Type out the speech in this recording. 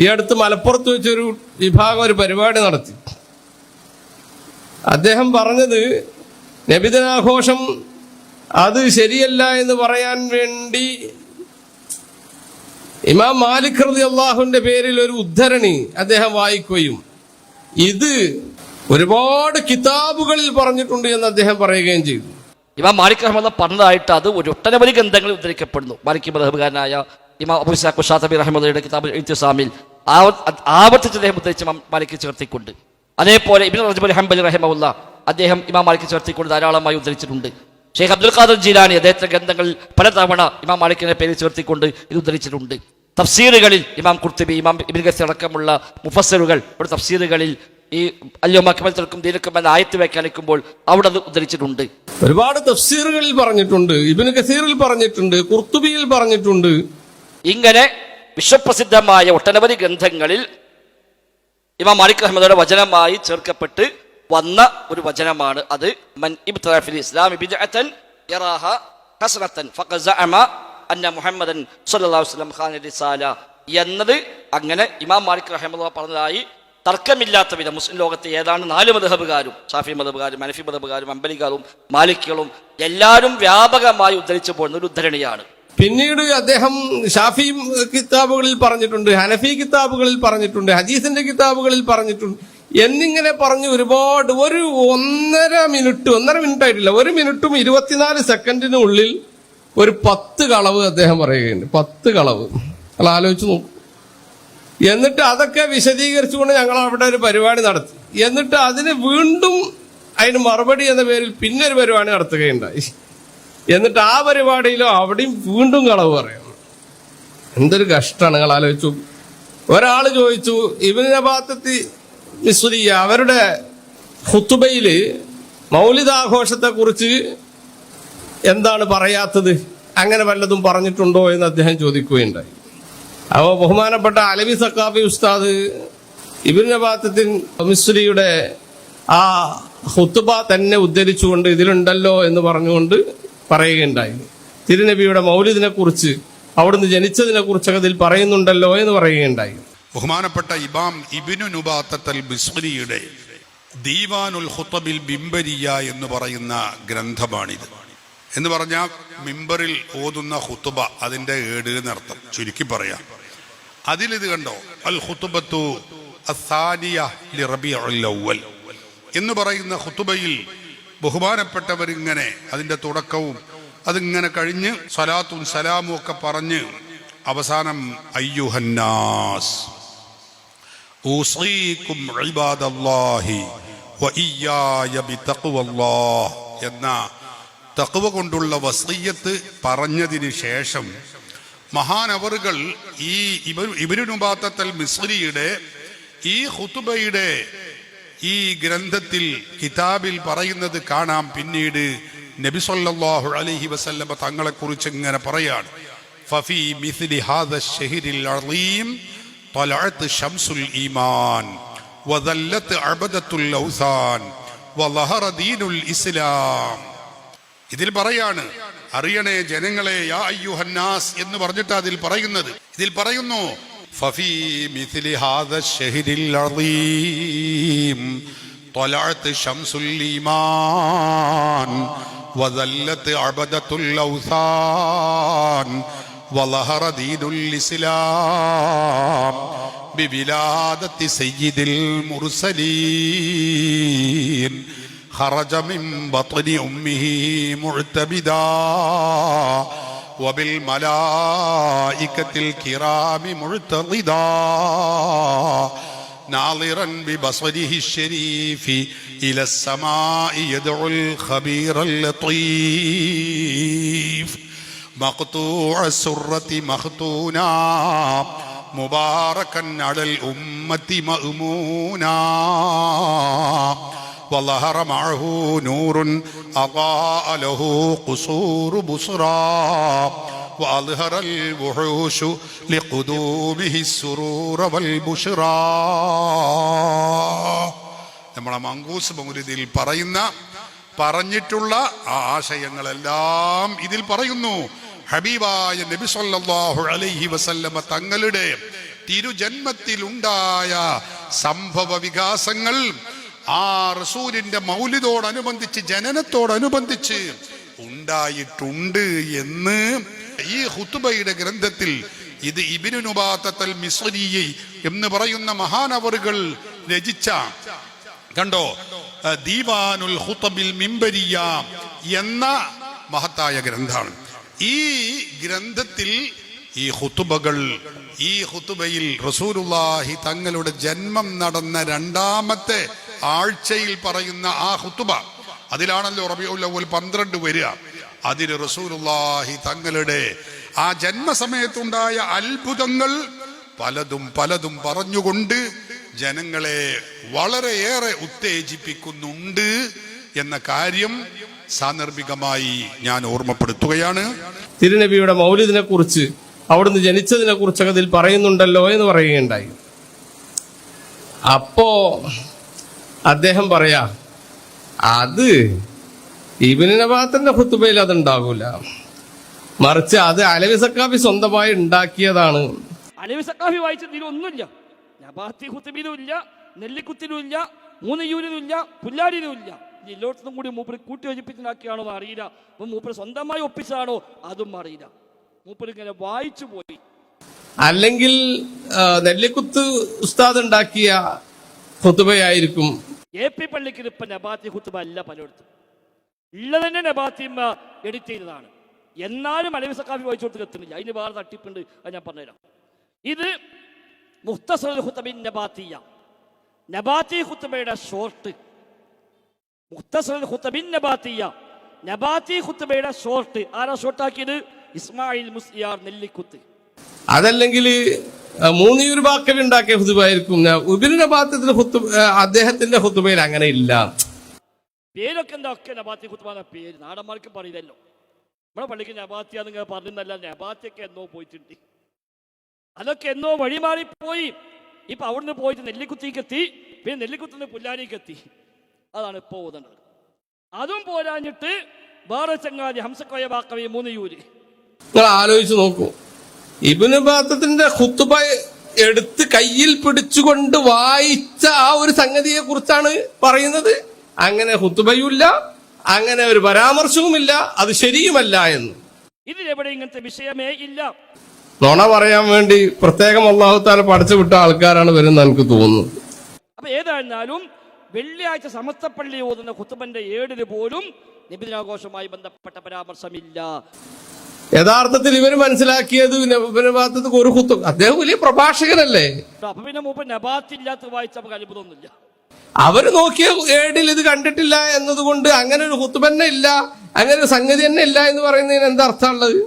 ഈ അടുത്ത് മലപ്പുറത്ത് വെച്ചൊരു വിഭാഗം ഒരു പരിപാടി നടത്തി. അദ്ദേഹം പറഞ്ഞത് നബിദിനാഘോഷം അത് ശരിയല്ല എന്ന് പറയാൻ വേണ്ടി ഇമാം മാലിക് റതി അള്ളാഹുവിന്റെ പേരിൽ ഒരു ഉദ്ധരണി അദ്ദേഹം വായിക്കുകയും ഇത് ഒരുപാട് കിതാബുകളിൽ പറഞ്ഞിട്ടുണ്ട് എന്ന് അദ്ദേഹം പറയുകയും ചെയ്തു. ഇമാം മാലിക് റഹ്മദ് പറഞ്ഞതായിട്ട് അത് ഒരു ഒട്ടനവധി ഗ്രന്ഥങ്ങളിൽ ഉദ്ധരിക്കപ്പെടുന്നു. മാലിക് മദഹബുകാരനായ ഇമാം അബുസാഖ് ഷാത്തബി റഹ്മദയുടെ കിതാബ് ഇത്തിസാമിൽ ആവർത്തിച്ച് അദ്ദേഹം ഉദ്ധരിച്ച് ഇമാം മാലിക് ചേർത്തിക്കൊണ്ട് അതേപോലെ ഇബിൻ റജബുൽ ഹംബലി റഹമുല്ല അദ്ദേഹം ഇമാം മാലിക് ചേർത്തിക്കൊണ്ട് ധാരാളമായി ഉദ്ധരിച്ചിട്ടുണ്ട്. ഷെയ്ഖ് അബ്ദുൽ ഖാദർ ജീലാനി അദ്ദേഹത്തിന്റെ ഗ്രന്ഥങ്ങളിൽ പലതവണ ഇമാം മാലിക്കിനെ പേര് ചേർത്തിക്കൊണ്ട് ഇത് ഉദ്ധരിച്ചിട്ടുണ്ട്. തഫ്സീറുകളിൽ ഇമാം കുർത്തുബി ഇമാം ഇബിൻ ഗസി അടക്കമുള്ള മുഫസറുകൾ ഇവിടെ തഫ്സീറുകളിൽ ഈ അല്യോമാക്കമൽക്കും ദീനക്കും എന്ന ആയത്ത് വ്യാഖ്യാനിക്കുമ്പോൾ അവിടെ അത് ഉദ്ധരിച്ചിട്ടുണ്ട്. ഒരുപാട് തഫ്സീറുകളിൽ പറഞ്ഞിട്ടുണ്ട് ഇബിൻ കസീറിൽ പറഞ്ഞിട്ടുണ്ട് കുർത്തുബിയിൽ പറഞ്ഞിട്ടുണ്ട്. ഇങ്ങനെ വിശ്വപ്രസിദ്ധമായ ഒട്ടനവധി ഗ്രന്ഥങ്ങളിൽ ഇമാം മാലിക് അഹമ്മദയുടെ വചനമായി ചേർക്കപ്പെട്ട് വന്ന ഒരു വചനമാണ് അത്. മൻ അന്ന മുഹമ്മദൻ വസല്ലം എന്നത് അങ്ങനെ ഇമാം മാലിക് റഹ്മദുള്ള പറഞ്ഞതായി തർക്കമില്ലാത്ത വിധം മുസ്ലിം ലോകത്തെ ഏതാണ് നാല് മതഹബുകാരും ഷാഫി മതബുകാരും അനഫി മതബുകാരും അമ്പലികളും മാലിക്കുകളും എല്ലാവരും വ്യാപകമായി ഉദ്ധരിച്ചു പോകുന്ന ഒരു ഉദ്ധരണിയാണ്. പിന്നീട് അദ്ദേഹം ഷാഫി കിതാബുകളിൽ പറഞ്ഞിട്ടുണ്ട് ഹനഫി കിതാബുകളിൽ പറഞ്ഞിട്ടുണ്ട് ഹദീസിന്റെ കിതാബുകളിൽ പറഞ്ഞിട്ടുണ്ട്. എന്നിങ്ങനെ പറഞ്ഞ് ഒരുപാട് ഒരു ഒന്നര മിനിറ്റ് ഒന്നര മിനിറ്റ് ആയിട്ടില്ല ഒരു മിനിറ്റും ഇരുപത്തിനാല് സെക്കൻഡിനുള്ളിൽ ഒരു പത്ത് കളവ് അദ്ദേഹം പറയുകയുണ്ട്. പത്ത് കളവ്. അല്ല ആലോചിച്ച് നോക്കും. എന്നിട്ട് അതൊക്കെ വിശദീകരിച്ചുകൊണ്ട് ഞങ്ങൾ അവിടെ ഒരു പരിപാടി നടത്തി. എന്നിട്ട് അതിന് വീണ്ടും അതിന് മറുപടി എന്ന പേരിൽ പിന്നെ ഒരു പരിപാടി നടത്തുകയുണ്ടായി. എന്നിട്ട് ആ പരിപാടിയിലോ അവിടെയും വീണ്ടും കളവ് പറയണം എന്തൊരു കഷ്ടമാണ് നിങ്ങൾ ആലോചിച്ചു. ഒരാൾ ചോദിച്ചു ഇബിന് നബാത്തത്തി മിസ്രിയ അവരുടെ ഹുത്തുബയിൽ മൗലികാഘോഷത്തെ കുറിച്ച് എന്താണ് പറയാത്തത്? അങ്ങനെ വല്ലതും പറഞ്ഞിട്ടുണ്ടോ എന്ന് അദ്ദേഹം ചോദിക്കുകയുണ്ടായി. അപ്പോൾ ബഹുമാനപ്പെട്ട അലവി സക്കാഫി ഉസ്താദ് ഇബിൻ നബാത്തത്തിൻ മിസ്രിയുടെ ആ ഹുത്തുബ തന്നെ ഉദ്ധരിച്ചുകൊണ്ട് ഇതിലുണ്ടല്ലോ എന്ന് പറഞ്ഞുകൊണ്ട് പറയുകയുണ്ടായി. തിരുനബിയുടെ മൗലിദിനെ കുറിച്ച് അവിടുന്ന് ജനിച്ചതിനെ കുറിച്ചൊക്കെ ഇതിൽ പറയുന്നുണ്ടല്ലോ എന്ന് പറയുകയുണ്ടായി. ബഹുമാനപ്പെട്ട ഇബാം ഇബിനു നുബാത്തൽ ദീവാനുൽ ഹുത്തബിൽ ബിംബരിയ എന്ന് പറയുന്ന ഗ്രന്ഥമാണിത്. എന്ന് പറഞ്ഞാൽ മിമ്പറിൽ ഓതുന്ന ഹുത്തുബ അതിന്റെ ഏട് എന്നർത്ഥം. ചുരുക്കി പറയാം. അതിലിത് കണ്ടോ? അൽ ഹുത്തുബത്തു എന്ന് പറയുന്ന ഹുത്തുബയിൽ ബഹുമാനപ്പെട്ടവരിങ്ങനെ അതിന്റെ തുടക്കവും അതിങ്ങനെ കഴിഞ്ഞ് സലാത്തും സലാമും ഒക്കെ പറഞ്ഞ് അവസാനം അയ്യുഹന്നാസ്. എന്ന തക്കുവ കൊണ്ടുള്ള വസീയത്ത് പറഞ്ഞതിന് ശേഷം മഹാനവറുകൾ ഈ ഇബിനുബാത്തൽ മിസ്രിയുടെ ഈ ഹുതുബയുടെ ഈ ഗ്രന്ഥത്തിൽ കിതാബിൽ പറയുന്നത് കാണാം പിന്നീട് നബി സല്ലല്ലാഹു അലൈഹി വസല്ലമ തങ്ങളെ കുറിച്ച് ഇങ്ങനെ പറയാണ് ഫഫി മിസ്ലി ഹാദ ഷഹരിൽ അളീം طلعت شمس الإيمان وذلت عبدة الأوثان وظهر دين الإسلام ഇതിൽ പറയാണ് അറിയണേ ജനങ്ങളെ യാ അയ്യുഹന്നാസ് എന്ന് പറഞ്ഞിട്ട് അതിൽ പറയുന്നത് ഇതിൽ പറയുന്നു ففي مثل هذا الشهر العظيم طلعت شمس الإيمان وذلت عبدة الأوثان وظهر دين الإسلام ببلادة سيد المرسلين. خرج من بطن أمه معتبداً وبالملائكة الكرام معتضدا ناظرا ببصره الشريف إلى السماء يدعو الخبير اللطيف. مقطوع السرة مختونا مباركا على الأمة مأمونا. وظهر معه نور أضاء له قصور بصرى وأظهر الوحوش لقدومه السرور والبشرى നമ്മളെ മങ്കൂസ് മൗലിദിൽ പറയുന്ന പറഞ്ഞിട്ടുള്ള ആ ആശയങ്ങളെല്ലാം ഇതിൽ പറയുന്നു ഹബീബായ നബി സല്ലല്ലാഹു അലൈഹി വസല്ലമ തങ്ങളുടെ തിരുജന്മത്തിലുണ്ടായ സംഭവ വികാസങ്ങൾ ആ റസൂലിന്റെ മൗലിതോടനുബന്ധിച്ച് ജനനത്തോടനുബന്ധിച്ച് ഉണ്ടായിട്ടുണ്ട് എന്ന് ഈ ഹുത്തുബയുടെ ഗ്രന്ഥത്തിൽ ഇത് ഇബിനു നുബാത്തൽ മിസ്രി എന്ന് പറയുന്ന മഹാനവറുകൾ രചിച്ച കണ്ടോ? ദീവാനുൽ ഹുത്തബിൽ മിമ്പരിയ എന്ന മഹത്തായ ഗ്രന്ഥാണ്. ഈ ഗ്രന്ഥത്തിൽ ഈ ഹുത്തുബകൾ ഈ ഹുത്തുബയിൽ റസൂലുള്ളാഹി തങ്ങളുടെ ജന്മം നടന്ന രണ്ടാമത്തെ ആഴ്ചയിൽ പറയുന്ന ആ ഹുത്തുബ അതിലാണല്ലോ റബിയുല്ലവൽ പന്ത്രണ്ട് വരിക. അതിന് റസൂലുള്ളാഹി തങ്ങളുടെ ആ ജന്മസമയത്തുണ്ടായ അത്ഭുതങ്ങൾ പലതും പലതും പറഞ്ഞുകൊണ്ട് ജനങ്ങളെ വളരെയേറെ ഉത്തേജിപ്പിക്കുന്നുണ്ട് എന്ന കാര്യം സാന്ദർഭികമായി ഞാൻ ഓർമ്മപ്പെടുത്തുകയാണ്. തിരുനബിയുടെ മൗലിദിനെ കുറിച്ച് അവിടുന്ന് ജനിച്ചതിനെ കുറിച്ചൊക്കെ ഇതിൽ പറയുന്നുണ്ടല്ലോ എന്ന് പറയുകയുണ്ടായി. അപ്പോ അദ്ദേഹം പറയാ അത് ഇബിന് നബാത്തിന്റെ ഹുത്തുബയിൽ അതുണ്ടാകൂല മറിച്ച് അത് അലവി സക്കാഫി സ്വന്തമായി ഉണ്ടാക്കിയതാണ്. അലവി സക്കാഫി വായിച്ചതിൽ ഒന്നുമില്ല നബാത്തി കുത്തുബിലും ഇല്ല നെല്ലിക്കുത്തിലും ഇല്ല മൂന്നയ്യൂരിലും ഇല്ല പുല്ലാരിയിലും ഇല്ല എല്ലായിടത്തും കൂടി മൂപ്പര് കൂട്ടി യോജിപ്പിച്ചുണ്ടാക്കിയാണോ എന്ന് അറിയില്ല. അപ്പൊ മൂപ്പര് സ്വന്തമായി ഒപ്പിച്ചാണോ അതും അറിയില്ല. മൂപ്പര് ഇങ്ങനെ വായിച്ചു പോയി. അല്ലെങ്കിൽ നെല്ലിക്കുത്ത് ഉസ്താദ് ഉണ്ടാക്കിയ ഹുത്തുബയായിരിക്കും എ പി പള്ളിക്ക് ഇപ്പൊ നബാത്തി കുത്തുബ അല്ല പലയിടത്തും ഉള്ളത് തന്നെ നബാത്തിമ്മ എഡിറ്റ് ചെയ്തതാണ്. എന്നാലും അലവി സക്കാഫി വായിച്ചു കൊടുത്ത് എത്തുന്നില്ല. അതിന് വേറെ തട്ടിപ്പുണ്ട്. അത് ഞാൻ പറഞ്ഞുതരാം. ഇത് മുഖ്തസറുൽ ഹുത്തബിൻ നബാത്തിയ. നബാത്തി ഹുത്തബയുടെ ഷോർട്ട് മുഖ്തസറുൽ ഹുത്തബിൻ നബാത്തിയ. നബാത്തി ഹുത്തബയുടെ ഷോർട്ട് ആരാ ഷോർട്ടാക്കിയത് ഇസ്മായിൽ മുസ്ലിയാർ നെല്ലിക്കുത്ത്. അതല്ലെങ്കിൽ മൂന്നിയൂർ വാക്കൽ ഉണ്ടാക്കിയ ഹുതുബായിരിക്കും. ഉബിന്റെ ഭാഗത്തിൽ ഹുത്തു അദ്ദേഹത്തിന്റെ ഹുത്തുബയിൽ അങ്ങനെ ഇല്ല. പേരൊക്കെ എന്താ? ഒക്കെ നബാത്തി കുത്തുബ പേര്. നാടന്മാർക്ക് പറയില്ലല്ലോ. നമ്മുടെ പള്ളിക്ക് നബാത്തിയാന്ന് പറഞ്ഞല്ല നബാത്തിയൊക്കെ എന്നോ പോയിട്ടുണ്ട്. അതൊക്കെ എന്നോ വഴിമാറിപ്പോയി ഇപ്പൊ അവിടുന്ന് പോയിട്ട് നെല്ലിക്കുത്തിക്ക് എത്തി. പിന്നെ നെല്ലിക്കുത്തിന് പുല്ലാരിക്ക് എത്തി. അതാണ് ഇപ്പോൾ ഓതണ്ടത്. അതും പോരാഞ്ഞിട്ട് വേറെ ചങ്ങാതി ഹംസക്കോയ ബാക്കവി മൂന്നയൂര് നിങ്ങൾ ആലോചിച്ച് നോക്കൂ. ഇബിന് ബാത്തത്തിന്റെ ഹുത്തുബ എടുത്ത് കയ്യിൽ പിടിച്ചുകൊണ്ട് വായിച്ച ആ ഒരു സംഗതിയെ കുറിച്ചാണ് പറയുന്നത്. അങ്ങനെ ഹുത്തുബയുമില്ല അങ്ങനെ ഒരു പരാമർശവുമില്ല അത് ശരിയുമല്ല എന്ന്. ഇതിലെവിടെ ഇങ്ങനത്തെ വിഷയമേ ഇല്ല. നുണ പറയാൻ വേണ്ടി പ്രത്യേകം അള്ളാഹുത്താല പഠിച്ചു വിട്ട ആൾക്കാരാണ് വരുന്നത് എനിക്ക് തോന്നുന്നത്. അപ്പൊ ഏതായിരുന്നാലും വെള്ളിയാഴ്ച സമസ്തപ്പള്ളി ഓതുന്ന കുത്തുബന്റെ ഏടിന് പോലും നിബിദിനാഘോഷവുമായി ബന്ധപ്പെട്ട പരാമർശമില്ല. യഥാർത്ഥത്തിൽ ഇവർ മനസ്സിലാക്കിയത് ഒരു കുത്തു. അദ്ദേഹം വലിയ പ്രഭാഷകനല്ലേ? അപ്പൊ പിന്നെ മൂപ്പർ നബാത്തില്ലാത്ത വായിച്ച നമുക്ക് അത്ഭുതമൊന്നുമില്ല. അവർ നോക്കിയ ഏടിൽ ഇത് കണ്ടിട്ടില്ല എന്നതുകൊണ്ട് അങ്ങനെ ഒരു ഹുത്തുബന്നെ ഇല്ല അങ്ങനെ ഒരു സംഗതി തന്നെ ഇല്ല എന്ന് പറയുന്നതിന് എന്താ അർത്ഥമുള്ളത്?